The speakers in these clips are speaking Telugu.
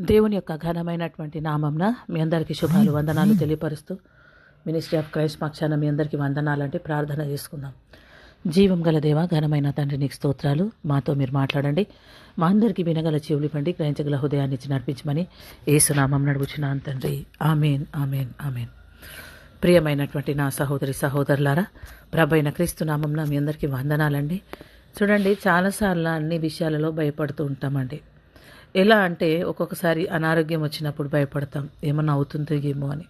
దేవుని యొక్క ఘనమైనటువంటి నామంన మీ అందరికీ శుభాలు వందనాలు తెలియపరుస్తూ మినిస్ట్రీ ఆఫ్ క్రైస్ట్ పక్షాన మీ అందరికీ వందనాలంటే ప్రార్థన చేసుకుందాం. జీవం గల దేవ ఘనమైన తండ్రి నీకు స్తోత్రాలు. మాతో మీరు మాట్లాడండి. మా అందరికీ వినగల చెవులు పండి గ్రహించగల హృదయాన్ని ఇచ్చి నడిపించమని ఏసునామం నడుగుచున్నాను తండ్రి. Amen amen amen. ప్రియమైనటువంటి నా సహోదరి సహోదరులారా ప్రభైన క్రీస్తు నామంన మీ అందరికీ వందనాలండి. చూడండి చాలాసార్లు అన్ని విషయాలలో భయపడుతూ ఉంటామండి. ఎలా అంటే ఒక్కొక్కసారి అనారోగ్యం వచ్చినప్పుడు భయపడతాం. ఏమన్నా అవుతుందో ఏమో అని.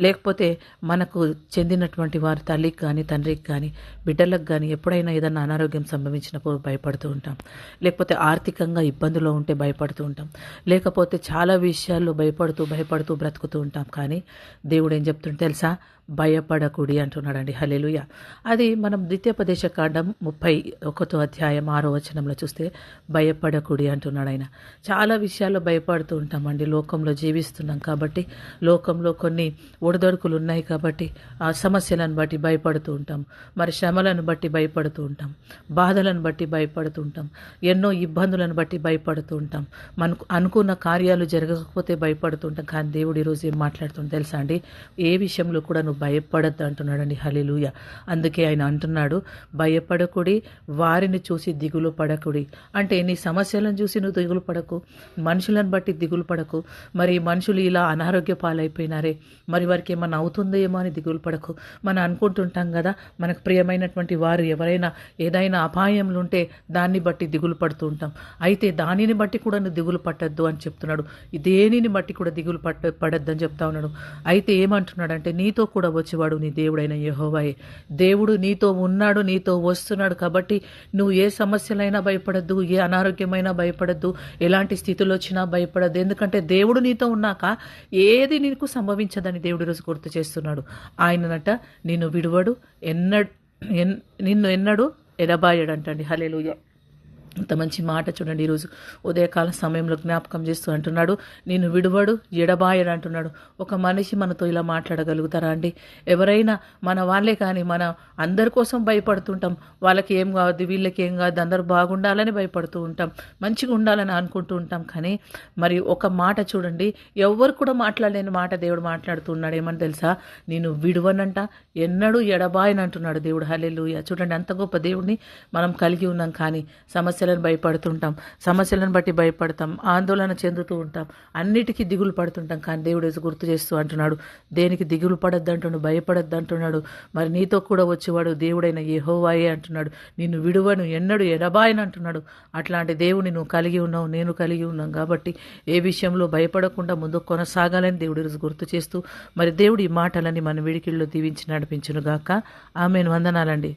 లేకపోతే మనకు చెందినటువంటి వారి తల్లికి కానీ తండ్రికి కానీ బిడ్డలకు కానీ ఎప్పుడైనా ఏదైనా అనారోగ్యం సంభవించినప్పుడు భయపడుతూ ఉంటాం. లేకపోతే ఆర్థికంగా ఇబ్బందులో ఉంటే భయపడుతూ ఉంటాం. లేకపోతే చాలా విషయాల్లో భయపడుతూ భయపడుతూ బ్రతుకుతూ ఉంటాం. కానీ దేవుడు ఏం చెప్తుంటే తెలుసా? భయపడకుడి అంటున్నాడండి. హలేలుయ అది మనం ద్వితీయోపదేశ కాండం ముప్పై ఒకటో అధ్యాయం ఆరో వచనంలో చూస్తే భయపడకుడి అంటున్నాడు ఆయన. చాలా విషయాల్లో భయపడుతూ ఉంటామండి. లోకంలో జీవిస్తున్నాం కాబట్టి లోకంలో కొన్ని ఒడిదొడుకులు ఉన్నాయి కాబట్టి ఆ సమస్యలను బట్టి భయపడుతూ ఉంటాం. మరి శ్రమలను బట్టి భయపడుతూ ఉంటాం. బాధలను బట్టి భయపడుతూ ఉంటాం. ఎన్నో ఇబ్బందులను బట్టి భయపడుతూ ఉంటాం. మనకు అనుకున్న కార్యాలు జరగకపోతే భయపడుతూ ఉంటాం. కానీ దేవుడు ఈరోజు ఏం మాట్లాడుతుంది తెలుసా అండి? ఏ విషయంలో కూడా నువ్వు భయపడద్దు అంటున్నాడండి. హలిలుయ అందుకే ఆయన అంటున్నాడు భయపడకుడి వారిని చూసి దిగులు పడకుడి. అంటే నీ సమస్యలను చూసి నువ్వు దిగులు పడకు మనుషులను బట్టి దిగులు పడకు. మరి మనుషులు ఇలా అనారోగ్య పాలైపోయినారే. మరి వారికి ఏమన్నా అవుతుందో ఏమో అని దిగులు పడకు. మనం అనుకుంటుంటాం కదా మనకు ప్రియమైనటువంటి వారు ఎవరైనా ఏదైనా అపాయంలు ఉంటే దాన్ని బట్టి దిగులు పడుతూ ఉంటాం. అయితే దానిని బట్టి కూడా నువ్వు దిగులు పట్టద్దు అని చెప్తున్నాడు. దేనిని బట్టి కూడా దిగులు పట్ట పడద్దు అని చెప్తా ఉన్నాడు. అయితే ఏమంటున్నాడంటే నీతో కూడా వచ్చేవాడు నీ దేవుడైన యహోవాయే. దేవుడు నీతో ఉన్నాడు నీతో వస్తున్నాడు కాబట్టి నువ్వు ఏ సమస్యలైనా భయపడద్దు ఏ అనారోగ్యమైనా భయపడద్దు ఎలాంటి స్థితులు వచ్చినా భయపడద్దు. ఎందుకంటే దేవుడు నీతో ఉన్నాక ఏది నీకు సంభవించదని దేవుడు రోజు గుర్తు చేస్తున్నాడు. ఆయననట నిన్ను విడువడు ఎన్నడు ఎన్ నిన్ను ఎన్నడు ఎడబాయడంటండి. హలేలుయ అంత మంచి మాట చూడండి. ఈరోజు ఉదయకాల సమయంలో జ్ఞాపకం చేస్తూ అంటున్నాడు నేను విడువడు ఎడబాయడు అంటున్నాడు. ఒక మనిషి మనతో ఇలా మాట్లాడగలుగుతారా అండి? ఎవరైనా మన వాళ్ళే కానీ మన అందరి కోసం భయపడుతుంటాం. వాళ్ళకి ఏం కావద్దు వీళ్ళకి ఏం కాదు అందరూ బాగుండాలని భయపడుతూ ఉంటాం. మంచిగా ఉండాలని అనుకుంటూ ఉంటాం. కానీ మరి ఒక మాట చూడండి. ఎవరు కూడా మాట్లాడలేని మాట దేవుడు మాట్లాడుతున్నాడు. ఏమని తెలుసా? నేను విడువనంట ఎన్నడూ ఎడబాయని అంటున్నాడు దేవుడు. హల్లెలూయా. చూడండి అంత గొప్ప దేవుడిని మనం కలిగి ఉన్నాం. కానీ సమస్య సమస్యలను భయపడుతుంటాం. సమస్యలను బట్టి భయపడతాం. ఆందోళన చెందుతూ ఉంటాం. అన్నిటికీ దిగులు పడుతుంటాం. కానీ దేవుడు గుర్తు చేస్తూ అంటున్నాడు దేనికి దిగులు పడద్దు అంటున్నాడు భయపడద్దు అంటున్నాడు మరి నీతో కూడా వచ్చేవాడు దేవుడైన ఏహోవాయే అంటున్నాడు. నిన్ను విడువను ఎన్నడు ఎడబాయని అంటున్నాడు. అట్లాంటి దేవుని నువ్వు కలిగి ఉన్నావు నేను కలిగి ఉన్నాం కాబట్టి ఏ విషయంలో భయపడకుండా ముందు కొనసాగాలని దేవుడు ఈరోజు గుర్తు చేస్తూ మరి దేవుడు ఈ మాటలని మన విడికిల్లో దీవించి నడిపించును గాక ఆమెను. వందనాలండి.